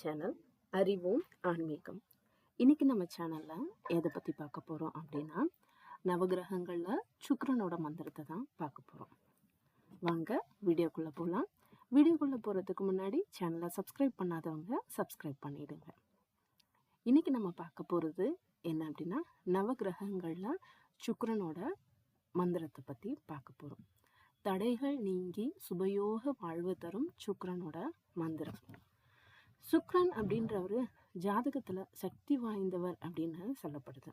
Channel அறிவோம் ஆன்மீகம். இன்னைக்கு நம்ம சேனலில் எதை பற்றி பார்க்க போகிறோம் அப்படின்னா நவகிரகங்களில் சுக்கரனோட மந்திரத்தை தான் பார்க்க போகிறோம் வாங்க வீடியோக்குள்ளே போகலாம் வீடியோக்குள்ளே போகிறதுக்கு முன்னாடி சேனலை சப்ஸ்கிரைப் பண்ணாதவங்க சப்ஸ்கிரைப் பண்ணிடுங்க. இன்றைக்கி நம்ம பார்க்க போகிறது என்ன அப்படின்னா நவகிரகங்களில் சுக்கரனோட மந்திரத்தை பற்றி பார்க்க போகிறோம் தடைகள் நீங்கி சுபயோக வாழ்வு தரும் சுக்கரனோட மந்திரம். சுக்ரன் அப்படின்றவர் ஜாதகத்தில் சக்தி வாய்ந்தவர் அப்படின்னு சொல்லப்படுது.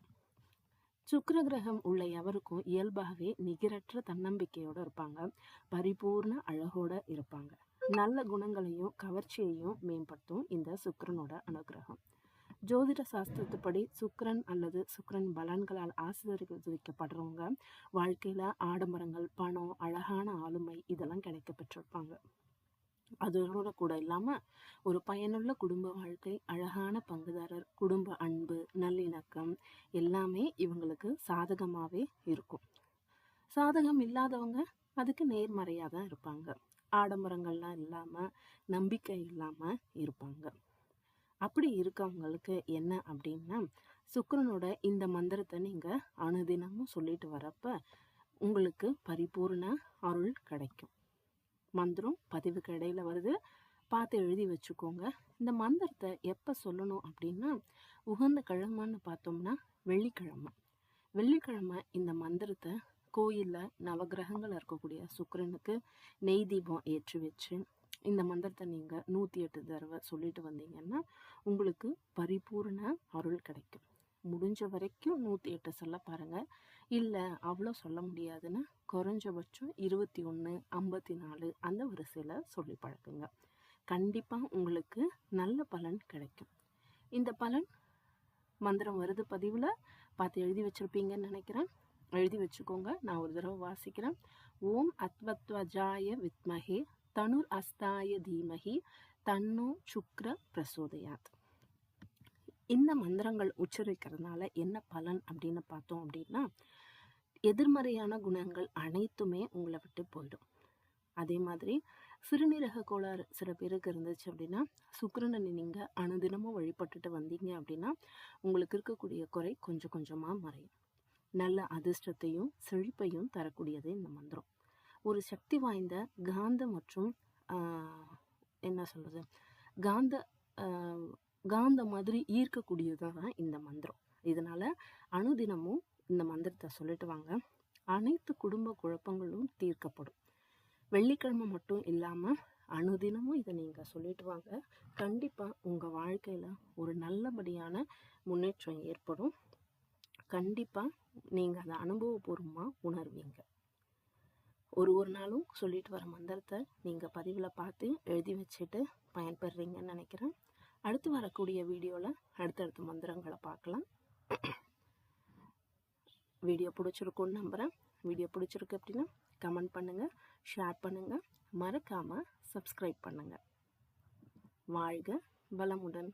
சுக்கர கிரகம் உள்ள எவருக்கும் இயல்பாகவே நிகரற்ற தன்னம்பிக்கையோடு இருப்பாங்க. பரிபூர்ண அழகோட இருப்பாங்க. நல்ல குணங்களையும் கவர்ச்சியையும் மேம்படுத்தும் இந்த சுக்கரனோட அனுகிரகம். ஜோதிட சாஸ்திரத்துப்படி சுக்கரன் அல்லது சுக்கரன் பலன்களால் ஆசீர்வதிக்கப்படுறவங்க வாழ்க்கையில் ஆடம்பரங்கள் பணம் அழகான ஆளுமை இதெல்லாம் கிடைக்க பெற்றிருப்பாங்க. அதோட கூட இல்லாமல் ஒரு பயனுள்ள குடும்ப வாழ்க்கை அழகான பங்குதாரர் குடும்ப அன்பு நல்லிணக்கம் எல்லாமே இவங்களுக்கு சாதகமாகவே இருக்கும். சாதகம் இல்லாதவங்க அதுக்கு நேர்மறையாக தான் இருப்பாங்க. ஆடம்பரங்கள்லாம் இல்லாமல் நம்பிக்கை இல்லாமல் இருப்பாங்க. அப்படி இருக்கவங்களுக்கு என்ன அப்படின்னா சுக்கரனோட இந்த மந்திரத்தை நீங்கள் அனுதினமும் சொல்லிட்டு வரப்ப உங்களுக்கு பரிபூர்ண அருள் கிடைக்கும். மந்திரம் பதிவுக்கு இடையில வருது. பார்த்து எழுதி வச்சுக்கோங்க. இந்த மந்திரத்தை எப்போ சொல்லணும் அப்படின்னா உகந்த கிழமைன்னு பார்த்தோம்னா வெள்ளிக்கிழமை. வெள்ளிக்கிழமை இந்த மந்திரத்தை கோயிலில் நவகிரகங்கள் இருக்கக்கூடிய சுக்கரனுக்கு நெய் தீபம் ஏற்றி வச்சு இந்த மந்திரத்தை நீங்கள் நூற்றி எட்டு தடவை சொல்லிட்டு வந்தீங்கன்னா உங்களுக்கு பரிபூர்ண அருள் கிடைக்கும். முடிஞ்ச வரைக்கும் நூற்றி எட்டு சொல்ல பாருங்கள் இல்லை அவ்வளோ சொல்ல முடியாதுன்னா குறைஞ்சபட்சம் இருபத்தி ஒன்று ஐம்பத்தி நாலு அந்த வரிசையில் சொல்லி பழக்குங்க. கண்டிப்பாக உங்களுக்கு நல்ல பலன் கிடைக்கும். இந்த பலன் மந்திரம் வருது பதிவில். பார்த்து எழுதி வச்சுருப்பீங்கன்னு நினைக்கிறேன். எழுதி வச்சுக்கோங்க. நான் ஒரு தடவை வாசிக்கிறேன். ஓம் அத்வத்வஜாய வித்மஹே தனுர் அஸ்தாய தீமஹி தன்னோ சுக்ர பிரசோதயாத். இந்த மந்திரங்கள் உச்சரிக்கிறதுனால என்ன பலன் அப்படின்னு பார்த்தோம் அப்படின்னா எதிர்மறையான குணங்கள் அனைத்துமே உங்களை விட்டு போயிடும். அதே மாதிரி சிறுநீரக கோளாறு சில பேருக்கு இருந்துச்சு அப்படின்னா சுக்கரனை நீங்கள் அனுதினமும் வழிபட்டுட்டு வந்தீங்க அப்படின்னா உங்களுக்கு இருக்கக்கூடிய குறை கொஞ்சம் கொஞ்சமாக மறையும். நல்ல அதிர்ஷ்டத்தையும் செழிப்பையும் தரக்கூடியது இந்த மந்திரம். ஒரு சக்தி வாய்ந்த காந்த மற்றும் என்ன சொல்கிறது காந்த காந்த மாதிரி ஈர்க்கக்கூடியதாக தான் இந்த மந்திரம். இதனால் அனுதினமும் இந்த மந்திரத்தை சொல்லிட்டு வாங்க. அனைத்து குடும்ப குழப்பங்களும் தீர்க்கப்படும். வெள்ளிக்கிழமை மட்டும் இல்லாமல் அனுதினமும் இதை நீங்கள் சொல்லிட்டு வாங்க. கண்டிப்பாக உங்கள் வாழ்க்கையில் ஒரு நல்லபடியான முன்னேற்றம் ஏற்படும். கண்டிப்பாக நீங்கள் அதை அனுபவபூர்வமாக உணர்வீங்க. ஒரு ஒரு நாளும் சொல்லிட்டு வர மந்திரத்தை நீங்கள் பதிவில் பார்த்து எழுதி வச்சுட்டு பயன்பெறுறீங்கன்னு நினைக்கிறேன். அடுத்து வரக்கூடிய வீடியோவில் அடுத்தடுத்த மந்திரங்களை பார்க்கலாம். வீடியோ பிடிச்சிருக்குன்னு நம்புகிறேன் வீடியோ பிடிச்சிருக்கு அப்படின்னா கமெண்ட் பண்ணுங்கள் ஷேர் பண்ணுங்கள் மறக்காமல் சப்ஸ்கிரைப் பண்ணுங்கள் வாழ்க பலமுடன்